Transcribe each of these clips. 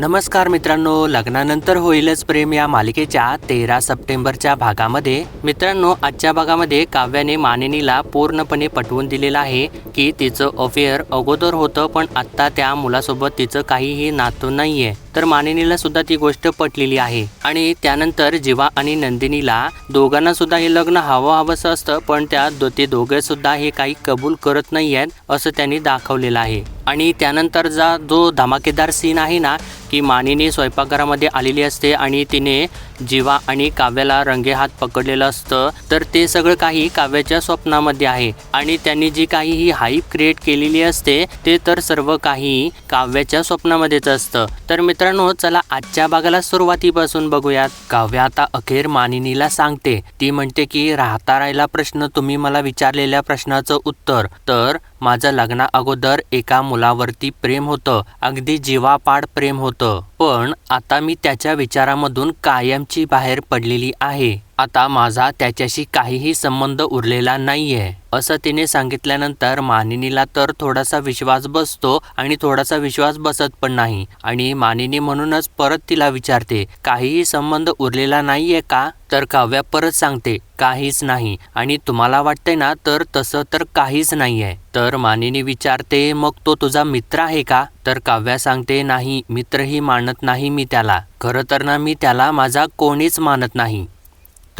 नमस्कार मित्रांनो लग्नानंतर होईलच प्रेम या मालिकेच्या तेरा सप्टेंबरच्या भागामध्ये. मित्रांनो आजच्या भागामध्ये काव्याने मानिनीला पूर्णपणे पटवून दिलेलं आहे की तिचं अफेअर अगोदर होतं पण आत्ता त्या मुलासोबत तिचं काहीही नातं नाहीये. तर मानिनीला सुद्धा ती गोष्ट पटलेली आहे. आणि त्यानंतर जीवा आणि नंदिनीला दोघांना सुद्धा हे लग्न हवं हवंसं असतं पण त्या दो ते दोघे सुद्धा हे काही कबूल करत नाही आहेत असं त्यांनी दाखवलेलं आहे. आणि त्यानंतर जा जो धमाकेदार सीन आहे ना की मानिनी स्वयंपाकघरामध्ये आलेली असते आणि तिने जीवा आणि काव्याला रंगेहात पकडलेलं असतं तर ते सगळं काही काव्याच्या स्वप्नामध्ये आहे. आणि त्यांनी जी काही ही हाईप क्रिएट केलेली असते ते तर सर्व काही काव्याच्या स्वप्नामध्येच असतं. तर मित्रांनो चला आजच्या भागाला सुरुवातीपासून बघूयात. काव्य आता अखेर मानिनीला सांगते. ती म्हणते की राहता राहिला प्रश्न तुम्ही मला विचारलेल्या प्रश्नाचं उत्तर. तर माझं लग्ना अगोदर एका मुलावरती प्रेम होतं. अगदी जीवापाड प्रेम होतं. पण आता मी त्याच्या विचारामधून कायमची बाहेर पडलेली आहे. आता माझा त्याच्याशी काहीही संबंध उरलेला नाहीये असं तिने सांगितल्यानंतर मानिनीला तर थोडासा विश्वास बसतो आणि थोडासा विश्वास बसत पण नाही. आणि मानिनी म्हणूनच परत तिला विचारते काहीही संबंध उरलेला नाहीये का? तर काव्या परत सांगते काहीच नाही. आणि तुम्हाला वाटतंय ना तर तसं तर काहीच नाहीये. तर मानिनी विचारते मग तो तुझा मित्र आहे का? तर काव्या सांगते नाही मित्रही मानत नाही मी त्याला. खरं तर ना मी त्याला माझा कोणीच मानत नाही.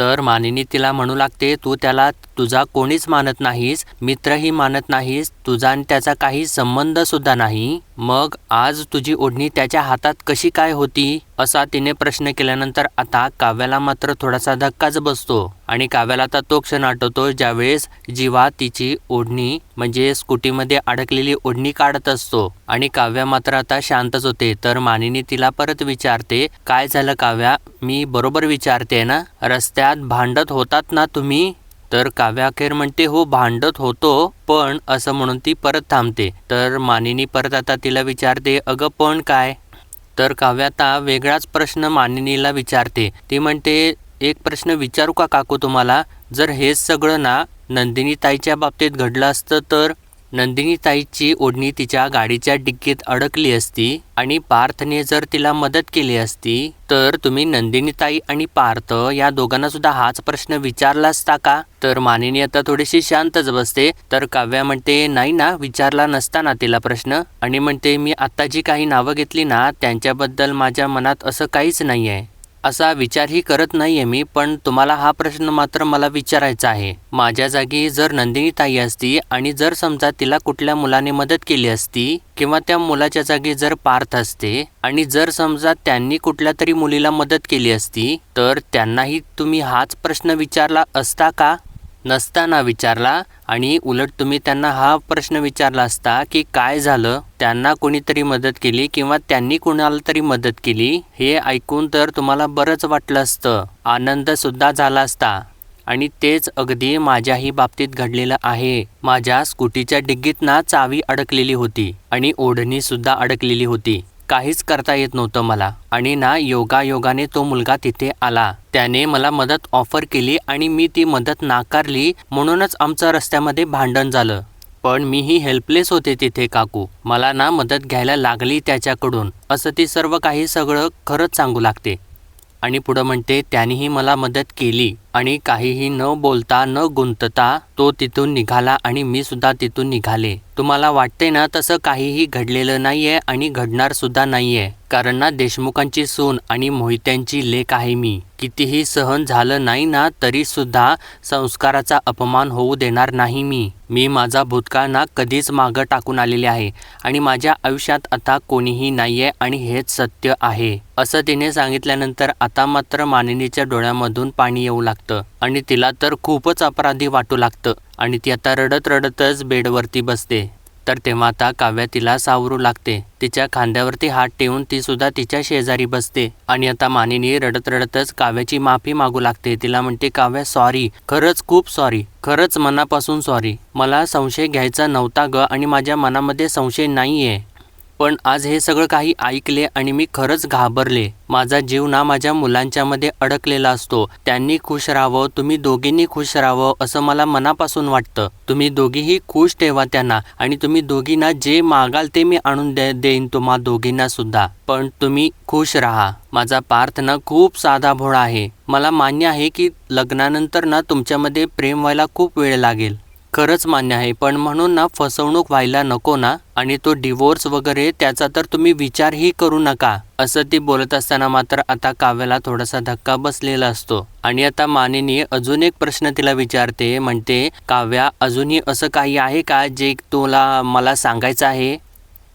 तर मानिनी तिला म्हणू लागते तू त्याला तुझा कोणीच मानत नाहीस मित्रही मानत नाहीस तुझा आणि त्याचा काही संबंध सुद्धा नाही. मग आज तुझी ओढणी त्याच्या हातात कशी काय होती? असा तिने प्रश्न केल्यानंतर आता काव्याला मात्र थोडासा धक्काच बसतो. आणि काव्याला आता तो क्षण आठवतो ज्यावेळेस जीवा तिची ओढणी म्हणजे स्कूटीमध्ये अडकलेली ओढणी काढत असतो. आणि काव्या मात्र आता शांतच होते. तर मानिनी तिला परत विचारते काय झालं काव्या? मी बरोबर विचारते ना? रस्त्यात भांडत होतात ना तुम्ही? तर काव्या अखेर म्हणते हो भांडत होतो पण असं म्हणून ती परत थांबते. तर मानिनी परत आता तिला विचारते अगं पण काय? तर काव्या आता वेगळाच प्रश्न मानिनीला विचारते. ती म्हणते एक प्रश्न विचारू का काकू तुम्हाला? जर हेच सगळं ना नंदिनी ताईच्या बाबतीत घडलं असतं तर नंदिनीताईची ओढणी तिच्या गाडीच्या डिक्कीत अडकली असती आणि पार्थने जर तिला मदत केली असती तर तुम्ही नंदिनीताई आणि पार्थ या दोघांना सुद्धा हाच प्रश्न विचारला असता का? तर मानिनी आता थोडीशी शांतच बसते तर काव्या म्हणते नाही ना विचारला नसता ना तिला प्रश्न. आणि म्हणते मी आता जी काही नावं घेतली ना त्यांच्याबद्दल माझ्या मनात असं काहीच नाही आहे असा विचारही करत नाही आहे मी पण तुम्हाला हा प्रश्न मात्र मला विचारायचा आहे. माझ्या जागी जर नंदिनी ताई असती आणि जर समजा तिला कुठल्या मुलाने मदत केली असती किंवा त्या मुलाच्या जागी जर पार्थ असते आणि जर समजा त्यांनी कुठल्या तरी मुलीला मदत केली असती तर त्यांनाही तुम्ही हाच प्रश्न विचारला असता का? नसताना विचारला आणि उलट तुम्ही त्यांना हा प्रश्न विचारला असता की काय झालं? त्यांना कोणीतरी मदत केली किंवा त्यांनी कोणाला तरी मदत केली? हे ऐकून तर तुम्हाला बरंच वाटलं असतं. आनंद सुद्धा झाला असता. आणि तेच अगदी माझ्याही बाबतीत घडलेलं आहे. माझ्या स्कूटीच्या डिग्गीत ना चावी अडकलेली होती आणि ओढणी सुद्धा अडकलेली होती. काहीच करता येत नव्हतं मला. आणि ना योगा योगाने तो मुलगा तिथे आला. त्याने मला मदत ऑफर केली आणि मी ती मदत नाकारली म्हणूनच आमचं रस्त्यामध्ये भांडण झालं. पण मीही हेल्पलेस होते तिथे काकू. मला ना मदत घ्यायला लागली त्याच्याकडून. असं ती सर्व काही सगळं खरंच सांगू लागते. आणि पुढं म्हणते त्यानेही मला मदत केली आणि काहीही न बोलता न गुंतता तो तिथून निघाला आणि मी सुद्धा तिथून निघाले. तुम्हाला वाटते ना तसं काहीही घडलेलं नाहीये आणि घडणार सुद्धा नाहीये. कारण ना देशमुखांची सून आणि मोहित्यांची लेख आहे मी. कितीही सहन झालं नाही ना तरीसुद्धा संस्काराचा अपमान होऊ देणार नाही मी. मी माझा भूतकाळ ना कधीच मागं टाकून आलेले आहे आणि माझ्या आयुष्यात आता कोणीही नाही आहे आणि हेच सत्य आहे. असं तिने सांगितल्यानंतर आता मात्र मानिनीच्या डोळ्यामधून पाणी येऊ लागतं आणि तिला तर खूपच अपराधी वाटू लागतं आणि ती आता रडत रडतच बेडवरती बसते. तर तेव्हा आता काव्या तिला सावरू लागते. तिच्या खांद्यावरती हात ठेवून ती सुद्धा तिच्या शेजारी बसते. आणि आता मानिनी रडत रडतच काव्याची माफी मागू लागते. तिला म्हणते काव्या सॉरी खरंच खूप सॉरी खरंच मनापासून सॉरी मला संशय घ्यायचा नव्हता ग आणि माझ्या मनामध्ये संशय नाहीये. पण आज हे सगळं काही ऐकले आणि मी खरंच घाबरले. माझा जीव ना माझ्या मुलांच्यामध्ये अडकलेला असतो. त्यांनी खुश राहावं तुम्ही दोघींनी खुश राहावं असं मला मनापासून वाटतं. तुम्ही दोघीही खुश ठेवा त्यांना आणि तुम्ही दोघींना जे मागाल ते मी आणून दे देईन तुम्हा दोघींना सुद्धा. पण तुम्ही खुश राहा. माझा पार्थ ना खूप साधा भोळा आहे. मला मान्य आहे की लग्नानंतर ना तुमच्यामध्ये प्रेम व्हायला खूप वेळ लागेल. खरंच मान्य आहे. पण म्हणून ना फसवणूक व्हायला नको ना. आणि तो डिवोर्स वगैरे त्याचा तर तुम्ही विचारही करू नका. असं ती बोलत असताना मात्र आता काव्याला थोडासा धक्का बसलेला असतो. आणि आता मानिनी अजून एक प्रश्न तिला विचारते. म्हणते काव्या अजूनही असं काही आहे का जे तुला मला सांगायचं आहे?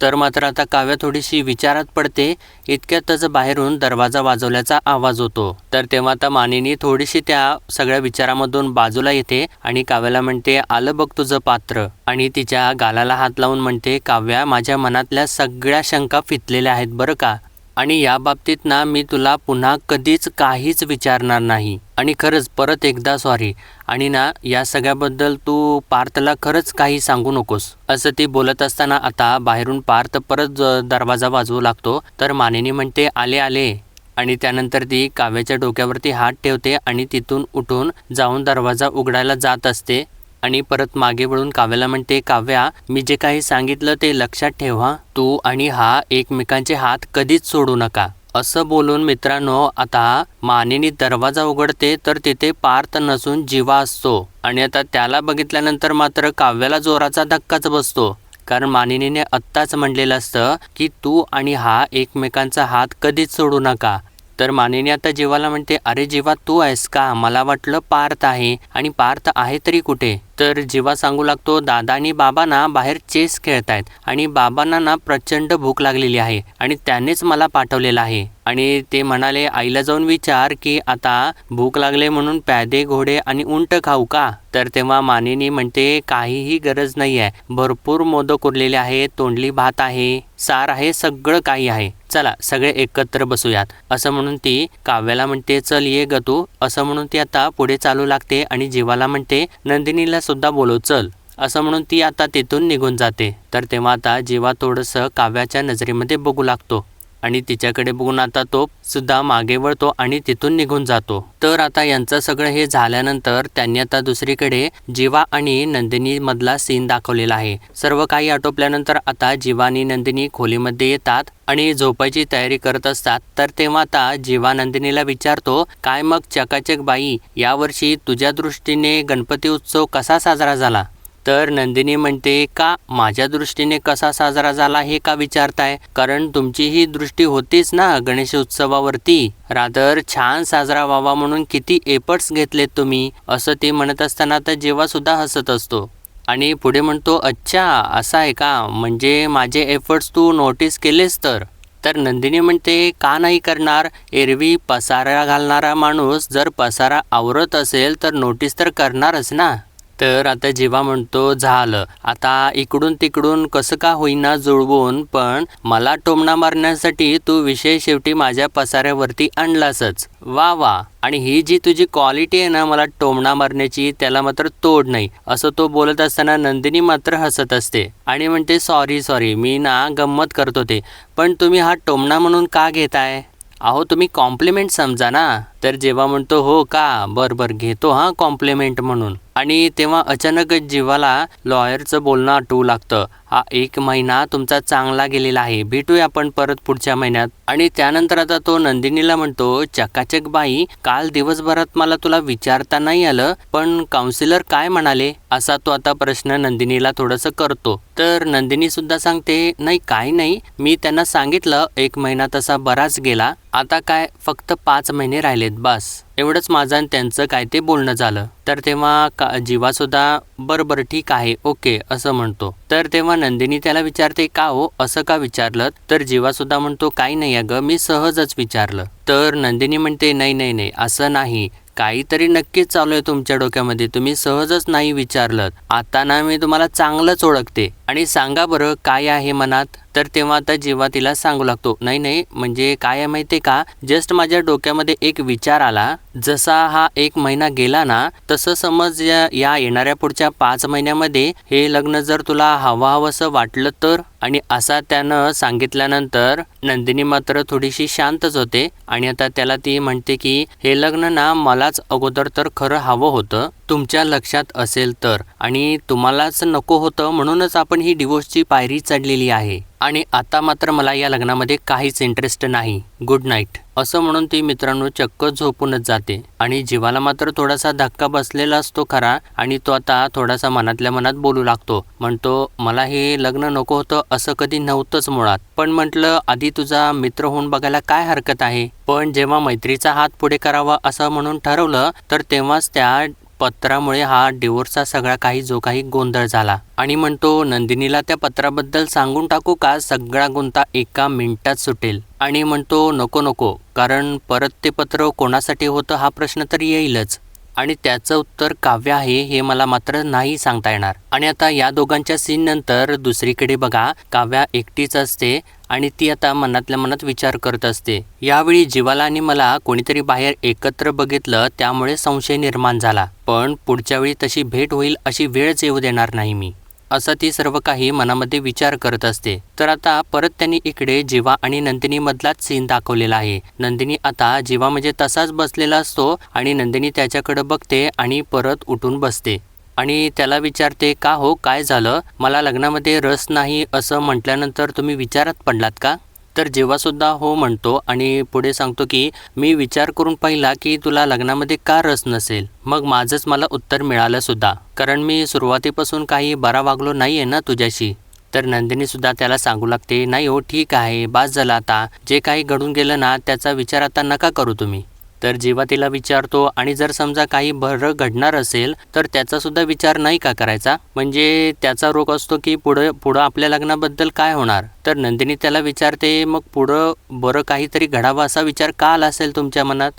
तर मात्र आता काव्या थोडीशी विचारात पडते इतक्यातच बाहेरून दरवाजा वाजवल्याचा आवाज होतो. तर तेव्हा आता मानिनी थोडीशी त्या सगळ्या विचारामधून बाजूला येते आणि काव्याला म्हणते आलं बघ तुझं पात्र. आणि तिच्या गालाला हात लावून म्हणते काव्या माझ्या मनातल्या सगळ्या शंका फितलेल्या आहेत बरं का? आणि या बाबतीत ना मी तुला पुन्हा कधीच काहीच विचारणार नाही. आणि खरंच परत एकदा सॉरी आणि ना या सगळ्याबद्दल तू पार्थला खरंच काही सांगू नकोस. असं ती बोलत असताना आता बाहेरून पार्थ परत ज- दरवाजा वाजवू लागतो. तर मानिनी म्हणते आले आले. आणि त्यानंतर ती काव्याच्या डोक्यावरती हात ठेवते आणि तिथून उठून जाऊन दरवाजा उघडायला जात असते. आणि परत मागे वळून काव्याला म्हणते काव्या मी जे काही सांगितलं ते लक्षात ठेवा. तू आणि हा एकमेकांचे हात कधीच सोडू नका. असं बोलून मित्रांनो आता मानेनी दरवाजा उघडते तर तिथे पार्थ नसून जीवा असतो. आणि आता त्याला बघितल्यानंतर मात्र काव्याला जोराचा धक्काच बसतो. कारण मानिनीने आत्ताच म्हणलेलं असतं की तू आणि हा एकमेकांचा हात कधीच सोडू नका. तर मानिनी आता जीवाला म्हणते अरे जीवा तू आहेस का? मला वाटलं पार्थ आहे. आणि पार्थ आहे तरी कुठे? तर जीवा सांगू लागतो दादा आणि बाबांना बाहेर चेस खेळतायत आणि बाबांना ना प्रचंड भूक लागलेली आहे आणि त्यानेच मला पाठवलेलं आहे. आणि ते म्हणाले आईला जाऊन विचार की आता भूक लागले म्हणून प्यादे घोडे आणि उंट खाऊ का? तर तेव्हा मानिनी म्हणते काहीही गरज नाही आहे भरपूर मोदक उरलेले आहे तोंडली भात आहे सार आहे सगळं काही आहे. चला सगळे एकत्र बसूयात. असं म्हणून ती काव्याला म्हणते चल ये ग तू. असं म्हणून ती आता पुढे चालू लागते आणि जीवाला म्हणते नंदिनीला सुद्धा बोलव चल. असं म्हणून ती आता तिथून निघून जाते. तर तेव्हा आता जीवा थोडंसं काव्याच्या नजरेमध्ये बघू लागतो. आणि तिच्याकडे बघून आता तो सुद्धा मागे वळतो आणि तिथून निघून जातो. तर आता यांचं सगळं हे झाल्यानंतर त्यांनी आता दुसरीकडे जीवा आणि नंदिनी मधला सीन दाखवलेला आहे. सर्व काही आटोपल्यानंतर आता जीवा आणि नंदिनी खोलीमध्ये येतात आणि झोपायची तयारी करत असतात. तर तेव्हा आता जीवा नंदिनीला विचारतो काय मग चकाचक बाई यावर्षी तुझ्या दृष्टीने गणपती उत्सव कसा साजरा झाला? तर नंदिनी म्हणते का? माझ्या दृष्टीने कसा साजरा झाला हे का विचारताय? कारण तुमची ही दृष्टी होतीच ना गणेश उत्सवावरती. रादर छान साजरा व्हावा म्हणून किती एफर्ट्स घेतलेत तुम्ही असं ते म्हणत असताना तर जेव्हा सुद्धा हसत असतो. आणि पुढे म्हणतो अच्छा असं आहे का? म्हणजे माझे एफर्ट्स तू नोटीस केलेस तर? तर नंदिनी म्हणते का नाही करणार? एरवी पसारा घालणारा माणूस जर पसारा आवरत असेल तर नोटीस तर करणारच ना. तर आता जेव्हा म्हणतो झालं आता इकडून तिकडून कसं का होईना जुळवून पण मला टोमणा मारण्यासाठी तू विषय शेवटी माझ्या पसाऱ्यावरती आणलासच. वा वा. आणि ही जी तुझी क्वालिटी आहे ना मला टोमणा मारण्याची त्याला मात्र तोड नाही. असं तो बोलत असताना नंदिनी मात्र हसत असते. आणि म्हणते सॉरी सॉरी मी ना गंमत करत होते. पण तुम्ही हा टोमणा म्हणून का घेताय? अहो तुम्ही कॉम्प्लिमेंट समजा ना. तर जेव्हा म्हणतो हो का? बर बर. घेतो हां कॉम्प्लिमेंट म्हणून. आणि तेव्हा अचानकच जीवाला लॉयरचं बोलणं आठवू लागतं. एक महिना तुमचा चांगला गेलेला आहे. भेटूया आपण परत पुढच्या महिन्यात. आणि त्यानंतर आता तो नंदिनीला म्हणतो चकाचक बाई काल दिवसभरात मला तुला विचारता नाही आलं पण काउन्सिलर काय म्हणाले? असा तो आता प्रश्न नंदिनीला थोडंसं करतो. तर नंदिनी सुद्धा सांगते नाही काही नाही. मी त्यांना सांगितलं एक महिना तसा बराच गेला. आता काय फक्त पाच महिने राहिलेत बस. एवढंच माझं आणि त्यांचं काय ते बोलणं झालं. तर तेव्हा का जीवासुद्धा बरं बरं ठीक आहे ओके असं म्हणतो. तर तेव्हा नंदिनी त्याला विचारते का हो असं का विचारलं? तर जीवासुद्धा म्हणतो काही नाही अगं मी सहजच विचारलं. तर नंदिनी म्हणते नाही नाही नाही असं नाही. काहीतरी नक्कीच चालू आहे तुमच्या डोक्यामध्ये. तुम्ही सहजच नाही विचारलं. आता ना मी तुम्हाला चांगलंच ओळखते. आणि सांगा बरं काय आहे मनात? तर तेव्हा आता जेव्हा तिला सांगू लागतो नाही नाही म्हणजे काय आहे माहिती आहे का? जस्ट माझ्या डोक्यामध्ये एक विचार आला. जसा हा एक महिना गेला ना तसं समज या या येणाऱ्या पुढच्या पाच महिन्यामध्ये हे लग्न जर तुला हवं हवंसं वाटलं तर आणि असा त्यानं सांगितल्यानंतर नंदिनी मात्र थोडीशी शांतच होते आणि आता त्याला ती म्हणते की हे लग्न ना मलाच अगोदर तर खरं हवं होतं. तुमच्या लक्षात असेल तर. आणि तुम्हालाच नको होतं म्हणूनच आपण ही डिवोर्सची पायरी चढलेली आहे. आणि आता मात्र मला या लग्नामध्ये काहीच इंटरेस्ट नाही. गुड नाईट असं म्हणून ती मित्रांनो चक्क झोपूनच जाते. आणि जीवाला मात्र थोडासा धक्का बसलेला असतो खरा. आणि तो आता थोडासा मनातल्या मनात बोलू लागतो. म्हणतो मला हे लग्न नको होतं असं कधी नव्हतंच मुळात. पण म्हटलं आधी तुझा मित्र होऊन बघायला काय हरकत आहे? पण जेव्हा मैत्रीचा हात पुढे करावा असं म्हणून ठरवलं तर तेव्हाच त्या पत्रामुळे हा डिवोर्सचा सगळा काही जो काही गोंधळ झाला. आणि म्हणतो नंदिनीला त्या पत्राबद्दल सांगून टाकू का? सगळा गुंता एका मिनिटात सुटेल. आणि म्हणतो नको नको. कारण परत ते पत्र कोणासाठी होतं हा प्रश्न तर येईलच. आणि त्याचं उत्तर काव्य आहे हे मला मात्र नाही सांगता येणार. आणि आता या दोघांच्या सीन नंतर दुसरीकडे बघा काव्या एकटीच असते आणि ती आता मनातल्या मनात विचार करत असते. यावेळी जीवाला आणि मला कोणीतरी बाहेर एकत्र बघितलं त्यामुळे संशय निर्माण झाला. पण पुढच्या वेळी तशी भेट होईल अशी वेळच येऊ देणार नाही मी. असं ती सर्व काही मनामध्ये विचार करत असते. तर आता परत त्यांनी इकडे जीवा आणि नंदिनी मधलाच सीन दाखवलेला आहे. नंदिनी आता जीवा म्हणजे तसाच बसलेला असतो आणि नंदिनी त्याच्याकडे बघते आणि परत उठून बसते. आणि त्याला विचारते का हो? काय झालं? मला लग्नामध्ये रस नाही असं म्हटल्यानंतर तुम्ही विचारात पडलात का? तर जेव्हासुद्धा हो म्हणतो आणि पुढे सांगतो की मी विचार करून पाहिला की तुला लग्नामध्ये का रस नसेल? मग माझंच मला उत्तर मिळालंसुद्धा कारण मी सुरुवातीपासून काही बरा वागलो नाही आहे ना तुझ्याशी. तर नंदिनीसुद्धा त्याला सांगू लागते नाही हो ठीक आहे बास झालं आता. जे काही घडून गेलं ना त्याचा विचार आता नका करू तुम्ही. तर जेव्हा तिला विचारतो आणि जर समजा काही बरं घडणार असेल तर त्याचा सुद्धा विचार नाही का करायचा? म्हणजे त्याचा रोग असतो की पुढं पुढं आपल्या लग्नाबद्दल काय होणार? तर नंदिनी त्याला विचारते मग पुढं बरं काहीतरी घडावं असा विचार का आला असेल तुमच्या मनात?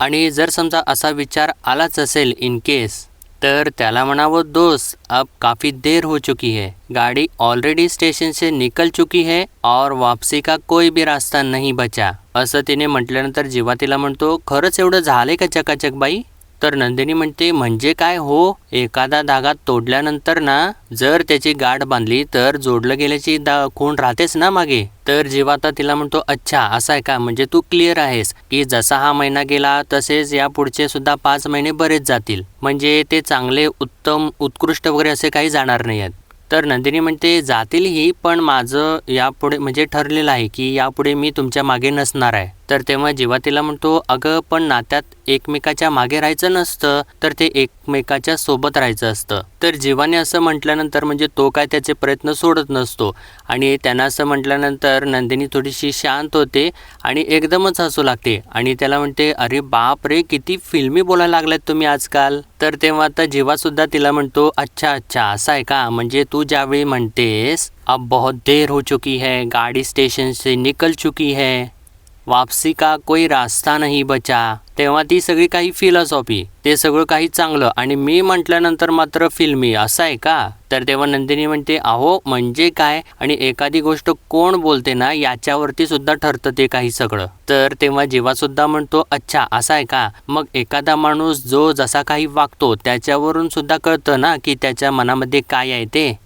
आणि जर समजा असा विचार आलाच असेल इन केस तर त्याला म्हणावं दोस्त अब काफ़ी देर हो चुकी है. गाड़ी ऑलरेडी स्टेशन से निकल चुकी है और वापसी का कोई भी रास्ता नहीं बचा. असं तिने म्हटल्यानंतर जेव्हा तिला म्हणतो खरंच एवढं झालंय का चकाचक बाई? तर नंदिनी म्हणते म्हणजे काय हो? एखादा धागा तोडल्यानंतर ना जर त्याची गाठ बांधली तर जोडलं गेल्याची दा खूण राहतेच ना मागे. तर जेव्हा आता तिला म्हणतो अच्छा असं आहे का? म्हणजे तू क्लिअर आहेस की जसा हा महिना गेला तसेच या पुढचे सुद्धा पाच महिने बरेच जातील. म्हणजे ते चांगले उत्तम उत्कृष्ट वगैरे असे काही जाणार नाही आहेत. तर नंदिनी म्हणते जातीलही पण माझं यापुढे म्हणजे ठरलेलं आहे की यापुढे मी तुमच्या मागे नसणार आहे. तर तेव्हा जेव्हा तिला म्हणतो अगं पण नात्यात एकमेकाच्या मागे राहायचं नसतं तर ते एकमेकाच्या सोबत राहायचं असतं. तर जीवाने असं म्हटल्यानंतर म्हणजे तो काय त्याचे प्रयत्न सोडत नसतो. आणि त्यांना असं म्हटल्यानंतर नंदिनी थोडीशी शांत होते आणि एकदमच हसू लागते. आणि त्याला म्हणते अरे बाप रे किती फिल्मी बोलायला लागल्यात तुम्ही आजकाल. तर तेव्हा आता जीवासुद्धा तिला म्हणतो अच्छा अच्छा असं आहे का? म्हणजे तू ज्यावेळी म्हणतेस अब बहुत देर हो चुकी है गाड़ी स्टेशन से निकल चुकी है. वापसी का कोई रास्ता नाही बचा. तेव्हा ती सगळी काही फिलॉसॉफी ते सगळं काही चांगलं आणि मी म्हटल्यानंतर मात्र फिल्मी असं आहे का? तर तेव्हा नंदिनी म्हणते अहो म्हणजे काय? आणि एखादी गोष्ट कोण बोलते ना याच्यावरती सुद्धा ठरतं ते काही सगळं. तर तेव्हा जेव्हा सुद्धा म्हणतो अच्छा असा आहे का? मग एखादा माणूस जो जसा काही वागतो त्याच्यावरून सुद्धा कळतं ना की त्याच्या मनामध्ये काय आहे ते.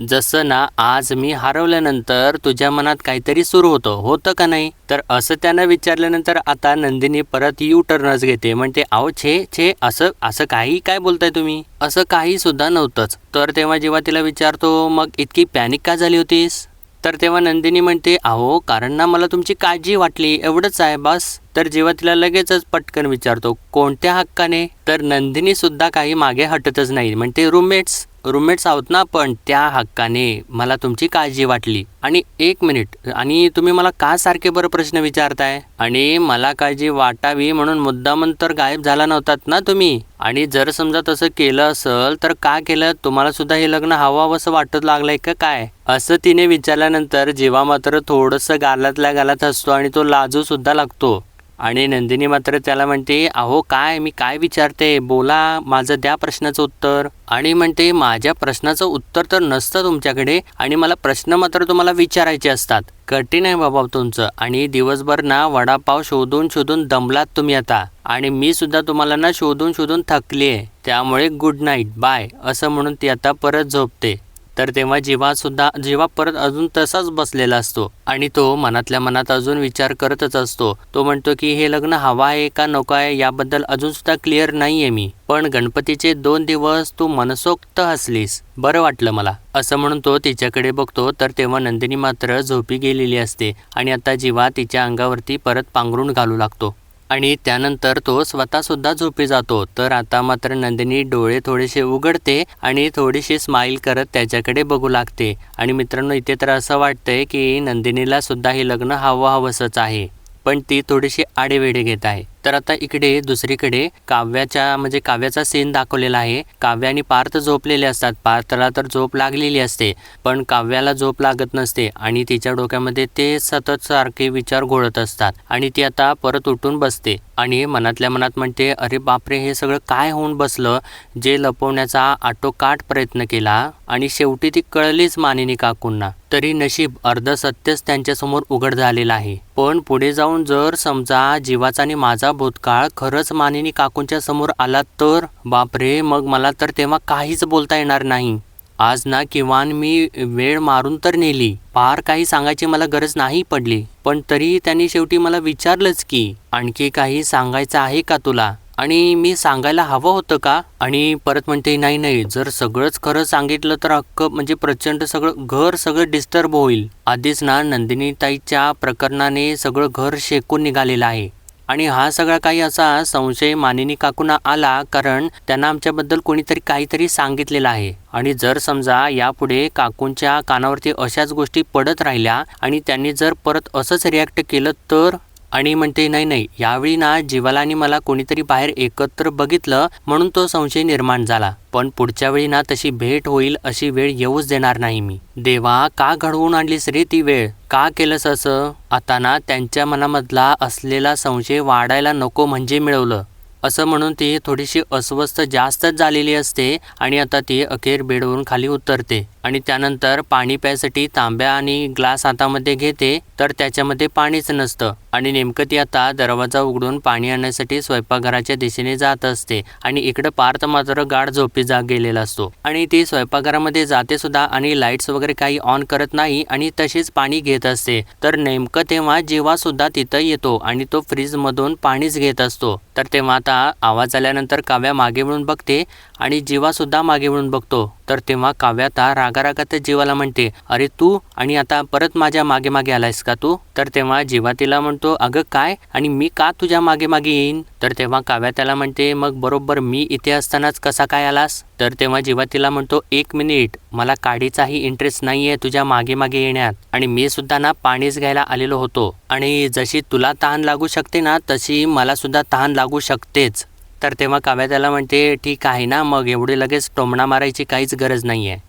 जसं ना आज मी हरवल्यानंतर तुझ्या मनात काहीतरी सुरू होतं. होतं का नाही? तर असं त्यानं विचारल्यानंतर आता नंदिनी परत यू टर्नच घेते. म्हणते अहो छे छे असं असं काही काय बोलताय तुम्ही? असं काही सुद्धा नव्हतंच. तर तेव्हा जेव्हा तिला विचारतो मग इतकी पॅनिक का झाली होतीस? तर तेव्हा नंदिनी म्हणते अहो कारण ना मला तुमची काळजी वाटली. एवढंच आहे बस. तर जेव्हा तिला लगेचच पटकन विचारतो कोणत्या हक्काने? तर नंदिनी सुद्धा काही मागे हटतच नाही. म्हणते रूममेट्स रूममेट्स आहोत ना पण त्या हक्काने मला तुमची काळजी वाटली. आणि एक मिनिट आणि तुम्ही मला का सारखे बरं प्रश्न विचारताय? आणि मला काळजी वाटावी म्हणून मुद्दामन तर गायब झाला नव्हतात ना तुम्ही? आणि जर समजा तसं केलं असेल तर का केलं? तुम्हाला सुद्धा हे लग्न हवं असं वाटत लागलंय का काय? असं तिने विचारल्यानंतर जेव्हा मात्र थोडंसं गालातल्या गालात असतो आणि तो लाजू सुद्धा लागतो. आणि नंदिनी मात्र त्याला म्हणते अहो काय? मी काय विचारते? बोला माझं द्या प्रश्नाचं उत्तर. आणि म्हणते माझ्या प्रश्नाचं उत्तर तर नसतं तुमच्याकडे आणि मला प्रश्न मात्र तुम्हाला विचारायचे असतात. कठीण आहे बाबा तुमचं आणि दिवसभर ना वडापाव शोधून शोधून दमलात तुम्ही आता आणि मी सुद्धा तुम्हाला ना शोधून शोधून थकली आहे त्यामुळे गुड नाईट बाय असं म्हणून ती आता परत झोपते. तर तेव्हा जीवासुद्धा जीवा परत अजून तसाच बसलेला असतो आणि तो मनातल्या मनात अजून विचार करतच असतो. तो म्हणतो की हे लग्न हवा आहे का नको आहे याबद्दल अजून सुद्धा क्लिअर नाही आहे मी. पण गणपतीचे दोन दिवस तू मनसोक्त हसलीस. बरं वाटलं मला. असं म्हणून तो तिच्याकडे बघतो. तर तेव्हा नंदिनी मात्र झोपी गेलेली असते आणि आता जीवा तिच्या अंगावरती परत पांघरून घालू लागतो. आणि त्यानंतर तो स्वतःसुद्धा झोपी जातो. तर आता मात्र नंदिनी डोळे थोडेसे उघडते आणि थोडीशी स्माईल करत त्याच्याकडे बघू लागते. आणि मित्रांनो इथे तर असं वाटतंय की नंदिनीला सुद्धा हे लग्न हवं हवसंच आहे. पण ती थोडीशी आडेवेडे घेत आहे. तर आता इकडे दुसरीकडे काव्याच्या म्हणजे काव्याचा सीन दाखवलेला आहे. काव्य आणि पार्थ झोपलेले असतात. पार्थला तर झोप लागलेली असते पण काव्याला झोप लागत नसते आणि तिच्या डोक्यामध्ये ते सतत सारखे विचार घोळत असतात आणि ती आता परत उठून बसते आणि मनातल्या मनात म्हणते अरे बापरे हे सगळं काय होऊन बसलं? जे लपवण्याचा आटोकाट प्रयत्न केला आणि शेवटी ती कळलीच मानिनी काकूंना. तरी नशीब अर्ध सत्यच त्यांच्यासमोर उघड झालेलं आहे. पण पुढे जाऊन जर समजा जीवाचा आणि माझा भूतकाळ खरंच मानिनी काकूंच्या समोर आला तर? बापरे मग मला तर तेव्हा काहीच बोलता येणार नाही. आज ना किमान मी वेळ मारून तर नेली. फार काही सांगायची मला गरज नाही पडली. पण तरी त्यांनी शेवटी मला विचारलंच की आणखी काही सांगायचं आहे का तुला? आणि मी सांगायला हवं होतं का? आणि परत म्हणते नाही नाही जर सगळंच खरं सांगितलं तर हक्क म्हणजे प्रचंड सगळं घर सगळं डिस्टर्ब होईल. आधीच ना नंदिनीताईच्या प्रकरणाने सगळं घर शेकून निघालेलं आहे. आणि हा सगळा काही असा संशय मानिनी काकूंना आला कारण त्यांना आमच्याबद्दल कोणीतरी काहीतरी सांगितलेलं आहे. आणि जर समजा यापुढे काकूंच्या कानावरती अशाच गोष्टी पडत राहिल्या आणि त्यांनी जर परत असंच रिॲक्ट केलं तर? आणि म्हणते नाही नाही यावेळी ना जीवाला आणि मला कोणीतरी बाहेर एकत्र बघितलं म्हणून तो संशय निर्माण झाला. पण पुढच्या वेळी ना तशी भेट होईल अशी वेळ येऊच देणार नाही मी. देवा का घडवून आणलीस रे ती वेळ? का केलंस असं? आता ना त्यांच्या मनामधला असलेला संशय वाढायला नको म्हणजे मिळवलं. असं म्हणून ती थोडीशी अस्वस्थ जास्तच झालेली असते आणि आता ती अखेर बेडवरून खाली उतरते. आणि त्यानंतर पाणी प्यायसाठी तांब्या आणि ग्लास हातामध्ये घेते तर त्याच्यामध्ये पाणीच नसतं. आणि नेमकं ती आता दरवाजा उघडून पाणी आणण्यासाठी स्वयंपाकघराच्या दिशेने जात असते आणि इकडं पार्थ मात्र गाढ झोपी जा गेलेला असतो. आणि ती स्वयंपाकघरामध्ये जाते सुद्धा आणि लाईट्स वगैरे काही ऑन करत नाही आणि तशीच पाणी घेत असते. तर नेमकं तेव्हा जेव्हा सुद्धा तिथं येतो आणि तो फ्रीजमधून पाणीच घेत असतो तर तेव्हा आता आवाज आल्यानंतर काव्या मागे म्हणून बघते आणि जीवासुद्धा मागे म्हणून बघतो. तर तेव्हा काव्या आता रागारागात जीवाला म्हणते अरे तू आणि आता परत माझ्या मागे मागे आलायस का तू? तर तेव्हा जीवा तिला म्हणतो अगं काय? आणि मी का तुझ्या मागे मागे येईन? तर तेव्हा काव्या त्याला म्हणते मग बरोबर मी इथे असतानाच कसा काय आलास? तर तेव्हा जेव्हा तिला म्हणतो एक मिनिट मला काडीचाही इंटरेस्ट नाही आहे तुझ्या मागे मागे येण्यात आणि मी सुद्धा ना पाणीच घ्यायला आलेलो होतो. आणि जशी तुला तहान लागू शकते ना तशी मला सुद्धा तहान लागू शकतेच. तर तेव्हा काव्या त्याला म्हणते ठीक आहे ना मग एवढे लगेच टोमणा मारायची काहीच गरज नाही आहे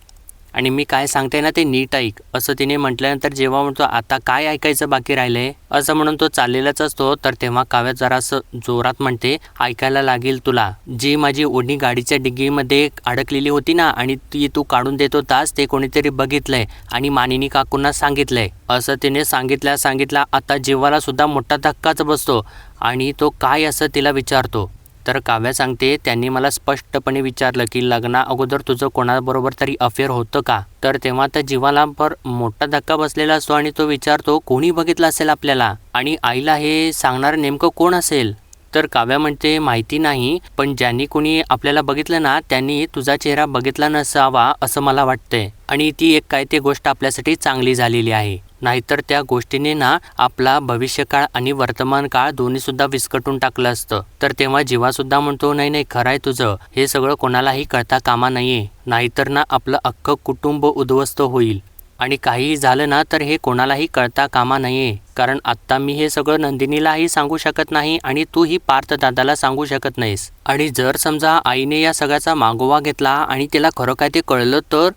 आणि मी काय सांगते ना ते नीट ऐक. असं तिने म्हटल्यानंतर जेव्हा म्हणतो आता काय ऐकायचं बाकी राहिलंय? असं म्हणून तो चाललेलाच असतो. तर तेव्हा काव्यात जरासं जोरात म्हणते ऐकायला लागेल तुला. जी माझी ओढणी गाडीच्या डिग्गीमध्ये अडकलेली होती ना आणि ती तू काढून देत होतास ते कोणीतरी बघितलंय आणि मानिनी काकूंना सांगितलंय. असं तिने सांगितल्या सांगितलं आता जीवाला सुद्धा मोठा धक्काच बसतो आणि तो काय असं तिला विचारतो. तर काव्या सांगते त्यांनी मला स्पष्टपणे विचारलं की लग्ना अगोदर तुझं कोणाबरोबर तरी अफेअर होतं का? तर तेव्हा त्या जीवाला पर मोठा धक्का बसलेला असतो आणि तो विचारतो कोणी बघितला असेल आपल्याला? आणि आईला हे सांगणार नेमकं कोण असेल? तर काव्या म्हणते माहिती नाही पण ज्यांनी कोणी आपल्याला बघितलं ना त्यांनी तुझा चेहरा बघितला नसावा असं मला वाटतंय. आणि ती एक काय ते गोष्ट आपल्यासाठी चांगली झालेली आहे. नाहीतर त्या गोष्टीने ना आपला भविष्यकाळ आणि वर्तमान काळ दोन्ही सुद्धा विस्कटून टाकलं असतं. तर तेव्हा जीवा सुद्धा म्हणतो नाही नाही खरं आहे तुझं. हे सगळं कोणालाही कळता कामा नाहीये नाहीतर ना आपलं अख्खं कुटुंब उद्ध्वस्त होईल. आणि काहीही झालं ना तर हे कोणालाही कळता कामा नाहीये कारण आत्ता मी हे सगळं नंदिनीलाही सांगू शकत नाही आणि तूही पार्थ दादाला सांगू शकत नाहीस. आणि जर समजा आईने या सगळ्याचा मागोवा घेतला आणि तिला खरं काय ते कळलं तर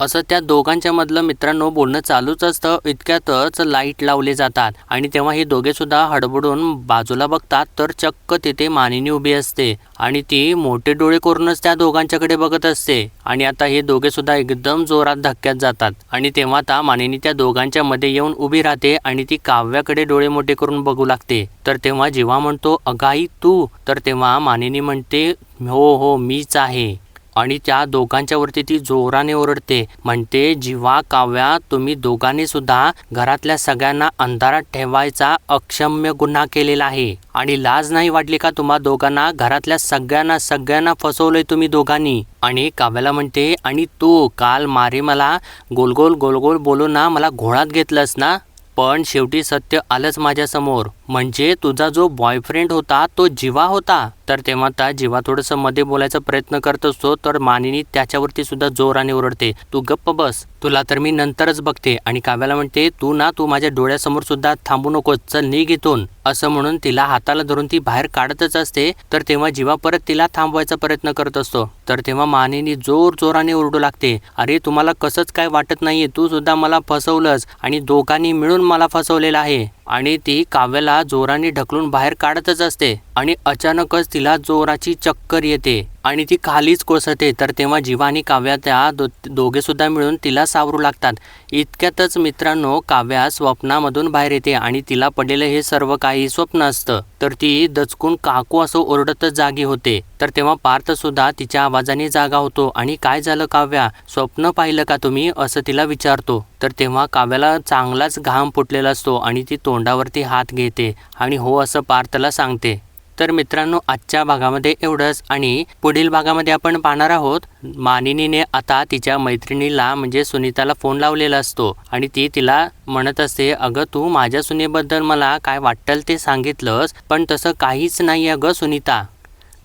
असं त्या दोघांच्या मधलं मित्रांनो बोलणं चालूच असतं. इतक्यातच लाइट लावले जातात. आणि तेव्हा हे दोघे सुद्धा हडबडून बाजूला बघतात तर चक्क तिथे मानिनी उभी असते. आणि ती मोठे डोळे करूनच त्या दोघांच्याकडे बघत असते. आणि आता हे दोघे सुद्धा एकदम जोरात धक्क्यात जातात. आणि तेव्हा आता मानिनी त्या दोघांच्या मध्ये येऊन उभी राहते आणि ती काव्याकडे डोळे मोठे करून बघू लागते. तर तेव्हा जीवा म्हणतो अगाई तू. तर तेव्हा मानिनी म्हणते हो हो मीच आहे. आणि त्या दोघांच्यावरती ती जोराने ओरडते. म्हणते जीवा काव्या तुम्ही दोघांनी सुद्धा घरातल्या सगळ्यांना अंधारात ठेवायचा अक्षम्य गुन्हा केलेला आहे. आणि लाज नाही वाटली का तुम्हा दोघांना? घरातल्या सगळ्यांना सगळ्यांना फसवलंय तुम्ही दोघांनी. आणि काव्याला म्हणते आणि तू काल मारे मला गोलगोल गोलगोल बोलून ना मला घोळात घेतलंस ना? पण शेवटी सत्य आलंच माझ्यासमोर. म्हणजे तुझा जो बॉयफ्रेंड होता तो जीवा होता. तर तेव्हा त्या जीवा थोडंसं मध्ये बोलायचा प्रयत्न करत असतो तर मानिनी त्याच्यावरती सुद्धा जोराने ओरडते. तू गप्प बस. तुला तर मी नंतरच बघते. आणि काव्याला म्हणते तू ना तू माझ्या डोळ्यासमोर सुद्धा थांबू नकोस. चल निघ इथून. असं म्हणून तिला हाताला धरून ती बाहेर काढतच असते. तर तेव्हा जीवा परत तिला थांबवायचा प्रयत्न करत असतो. तर तेव्हा मानिनी जोर जोराने ओरडू लागते. अरे तुम्हाला कसंच काय वाटत नाहीये? तू सुद्धा मला फसवलंस आणि दोघांनी मिळून मला फसवलेलं आहे. आणि ती काव्याला जोराने ढकलून बाहेर काढतच असते आणि अचानकच तिला जोराची चक्कर येते आणि ती खालीच कोसळते. तर तेव्हा जीवा आणि काव्या त्या दो दोघे सुद्धा मिळून तिला सावरू लागतात. इतक्यातच मित्रांनो काव्या स्वप्नामधून बाहेर येते आणि तिला पडलेलं हे सर्व काही स्वप्न असतं. तर ती दचकून काकू असं ओरडतच जागी होते. तर तेव्हा पार्थ सुद्धा तिच्या आवाजाने जागा होतो. आणि काय झालं काव्या? स्वप्न पाहिलं का तुम्ही? असं तिला विचारतो. तर तेव्हा काव्याला चांगलाच घाम फुटलेला असतो आणि ती तोंड तोंडावरती हात घेते आणि हो असं पार्थला सांगते. तर मित्रांनो आजच्या भागामध्ये एवढंच आणि पुढील भागामध्ये आपण पाहणार आहोत मानिनीने आता तिच्या मैत्रिणीला म्हणजे सुनीताला फोन लावलेला असतो आणि ती तिला म्हणत असते अगं तू माझ्या सुनेबद्दल मला काय वाटेल ते सांगितलंस पण तसं काहीच नाही अगं सुनीता.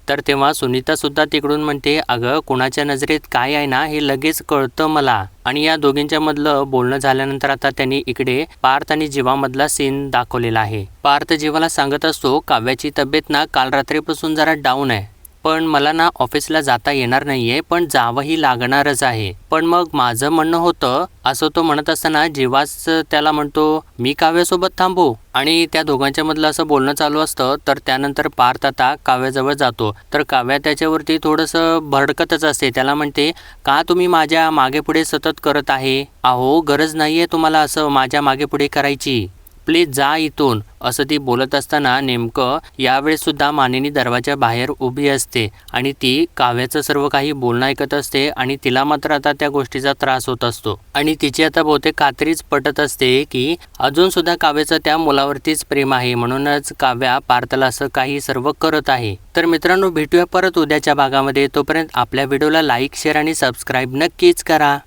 तर तेव्हा सुनीता सुद्धा तिकडून म्हणते अगं कुणाच्या नजरेत काय आहे ना हे लगेच कळतं मला. आणि या दोघींच्या मधलं बोलणं झाल्यानंतर आता त्यांनी इकडे पार्थ आणि जीवामधला सीन दाखवलेला आहे. पार्थ जीवाला सांगत असतो काव्याची तब्येत ना काल रात्रीपासून जरा डाऊन आहे. पण मला ना ऑफिसला जाता येणार नाहीये पण जावंही लागणारच आहे. पण मग माझं म्हणणं होतं असं तो म्हणत असताना जीवाच त्याला म्हणतो मी काव्यासोबत थांबू? आणि त्या दोघांच्या मधलं असं बोलणं चालू असतं तर त्यानंतर पार्थ आता काव्याजवळ जातो. तर काव्या त्याच्यावरती थोडंसं भडकतच असते. त्याला म्हणते का तुम्ही माझ्या मागे पुढे सतत करत आहे? अहो गरज नाहीये तुम्हाला असं माझ्या मागे पुढे करायची. प्लीज जा इथून असं ती बोलत असताना नेमकं यावेळेससुद्धा मानिनी दरवाजा बाहेर उभी असते आणि ती काव्याचं सर्व काही बोलणं ऐकत असते आणि तिला मात्र आता त्या गोष्टीचा त्रास होत असतो. आणि तिची आता बहुतेक खात्रीच पटत असते की अजून सुद्धा काव्याचं त्या मुलावरतीच प्रेम आहे म्हणूनच काव्या पार्थला असं काही सर्व करत आहे. तर मित्रांनो भेटूया परत उद्याच्या भागामध्ये. तोपर्यंत आपल्या व्हिडिओला लाईक शेअर आणि सबस्क्राईब नक्कीच करा.